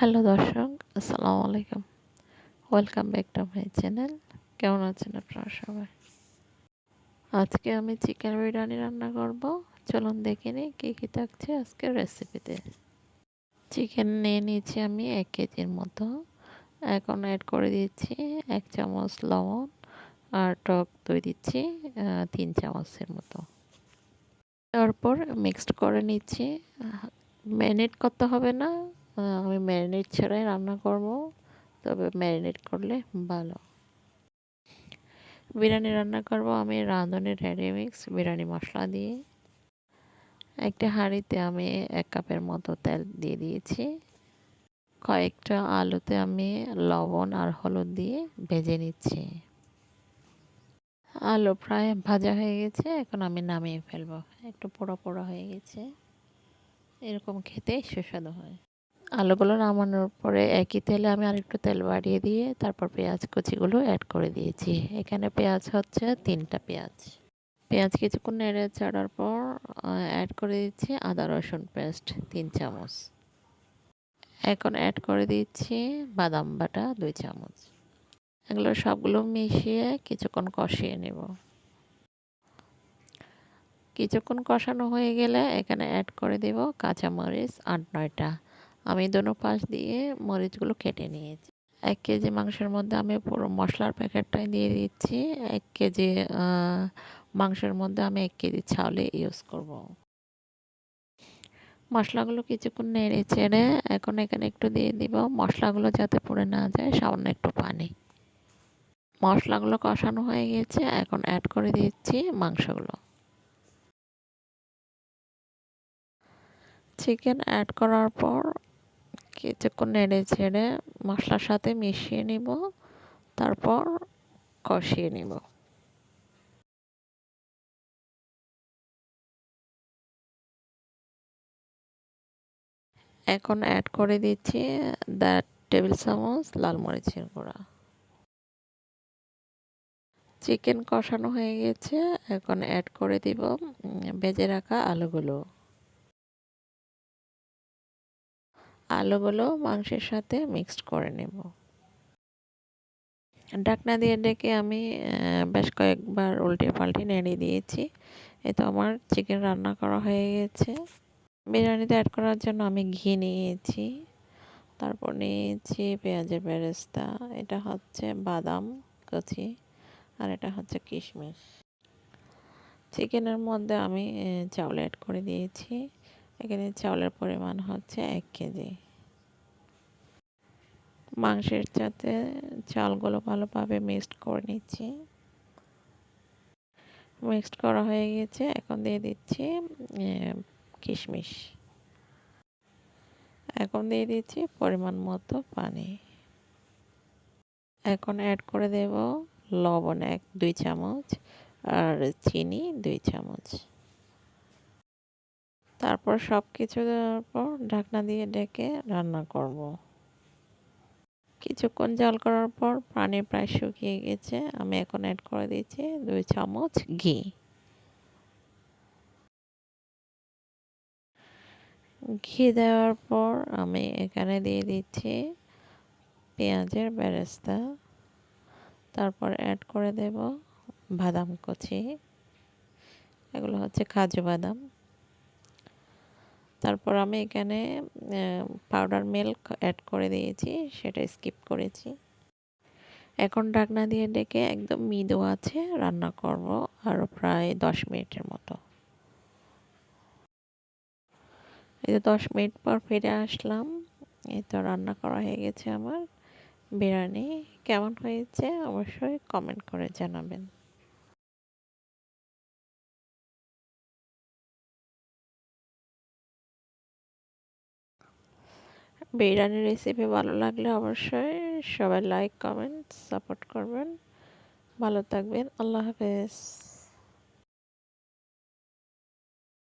Hello দর্শক, আসসালামু আলাইকুম। Welcome back to my channel কেমন আছেন আপনারা সবাই? আজকে আমি চিকেন বিরিয়ানি রান্না করব। চলুন দেখে নিই কী কী থাকছে আজকের রেসিপিতে চিকেন নিয়ে নিয়েছি আমি এক কেজির মতো। এখন অ্যাড করে দিচ্ছি এক চামচ লবণ আর টক দই দিচ্ছি তিন চামচের মতো। তারপর মিক্সড করে নিচ্ছি। ম্যারিনেট করতে হবে না আমি ম্যারিনেট ছাড়াই রান্না করব, তবে ম্যারিনেট করলে ভালো। বিরিয়ানি রান্না করব আমি রাঁধুনি রেডি মিক্স বিরিয়ানি মশলা দিয়ে। একটা হাঁড়িতে আমি এক কাপের মতো তেল দিয়ে দিয়েছি। কয়েকটা আলুতে আমি লবণ আর হলুদ দিয়ে ভেজে নিচ্ছি। আলু প্রায় ভাজা হয়ে গেছে, এখন আমি নামিয়ে ফেলব। একটু পোড়া পোড়া হয়ে গেছে। এরকম খেতে সুস্বাদু হয়। আলুগুলো নামানোর পরে একই তেলে আমি আরেকটু তেল বাড়িয়ে দিয়ে তারপর পেঁয়াজ কুচিগুলো অ্যাড করে দিয়েছি। এখানে পেঁয়াজ হচ্ছে তিনটা পেঁয়াজ। পেঁয়াজ কিছুক্ষণ নেড়ে চাড়ার পর অ্যাড করে দিচ্ছি আদা রসুন পেস্ট তিন চামচ। এখন অ্যাড করে দিচ্ছি বাদাম বাটা, দুই চামচ। এগুলো সবগুলো মিশিয়ে কিছুক্ষণ কষিয়ে নেব। কিছুক্ষণ কষানো হয়ে গেলে এখানে অ্যাড করে দেব কাঁচামরিচ আট, নয়টা। আমি দোনো পাশ দিয়ে মরিচগুলো কেটে নিয়েছি। এক কেজি মাংসের মধ্যে আমি পুরো মশলার প্যাকেটটাই দিয়ে দিচ্ছি। এক কেজি মাংসের মধ্যে আমি এক কেজি চাউলে ইউজ করব। মশলাগুলো কিছুক্ষণ নেড়ে চেড়ে এখন এখানে একটু দিয়ে দিব। মশলাগুলো যাতে পড়ে না যায়, সামান্য একটু পানি। মশলাগুলো কষানো হয়ে গেছে, এখন অ্যাড করে দিচ্ছি মাংসগুলো। চিকেন অ্যাড করার পর কিছুক্ষণ নেড়ে ছেড়ে মশলার সাথে মিশিয়ে নিব, তারপর কষিয়ে নিব। এখন অ্যাড করে দিচ্ছি দ্য টেবিল চামচ, লাল মরিচের গুঁড়া। চিকেন কষানো হয়ে গেছে, এখন অ্যাড করে দিব ভেজে রাখা আলুগুলো। আলুগুলো মাংসের সাথে মিক্সড করে নেব। ডাকনা দিয়ে ডেকে আমি বেশ কয়েকবার উল্টে পাল্টে নেড়ে দিয়েছি। এ তো আমার চিকেন রান্না করা হয়ে গেছে। বিরিয়ানিতে অ্যাড করার জন্য আমি ঘি নিয়েছি। তারপর নিয়েছি পেঁয়াজের বেরেস্তা, এটা হচ্ছে বাদাম কচি আর এটা হচ্ছে কিশমিশ। চিকেনের মধ্যে আমি চাউল অ্যাড করে দিয়েছি। এখানে চাউলের পরিমাণ হচ্ছে এক কেজি। মাংসের সাথে চালগুলো ভালোভাবে মিক্সড করে নিচ্ছি। মিক্সড করা হয়ে গেছে, এখন দিয়ে দিচ্ছি কিশমিশ। এখন দিয়ে দিচ্ছি পরিমাণ মতো পানি। এখন অ্যাড করে দেব লবণ এক, দুই চামচ, আর চিনি, দুই চামচ। তারপর সব কিছু দেওয়ার পর ঢাকনা দিয়ে ডেকে রান্না করব। কিছুক্ষণ জাল করার পর পানি প্রায় শুকিয়ে গেছে। আমি এখন অ্যাড করে দিচ্ছি দুই চামচ ঘি। ঘি দেওয়ার পর আমি এখানে দিয়ে দিচ্ছি পেঁয়াজের বেরেস্তা। তারপর অ্যাড করে দেব বাদাম কচি। এগুলো হচ্ছে কাজু বাদাম। তারপর আমি এখানে পাউডার মিল্ক অ্যাড করে দিয়েছি, সেটা স্কিপ করেছি। এখন ঢাকনা দিয়ে ডেকে একদম মৃদু আছে, রান্না করব আর প্রায় দশ মিনিটের মতো। এই যে দশ মিনিট পর ফিরে আসলাম, এই তো রান্না করা হয়ে গেছে আমার, বিরিয়ানি কেমন হয়েছে অবশ্যই কমেন্ট করে জানাবেন। বিরিয়ানির রেসিপি ভালো লাগলে অবশ্যই সবাই লাইক কমেন্ট সাপোর্ট করবেন। ভালো থাকবেন। আল্লাহ হাফেজ।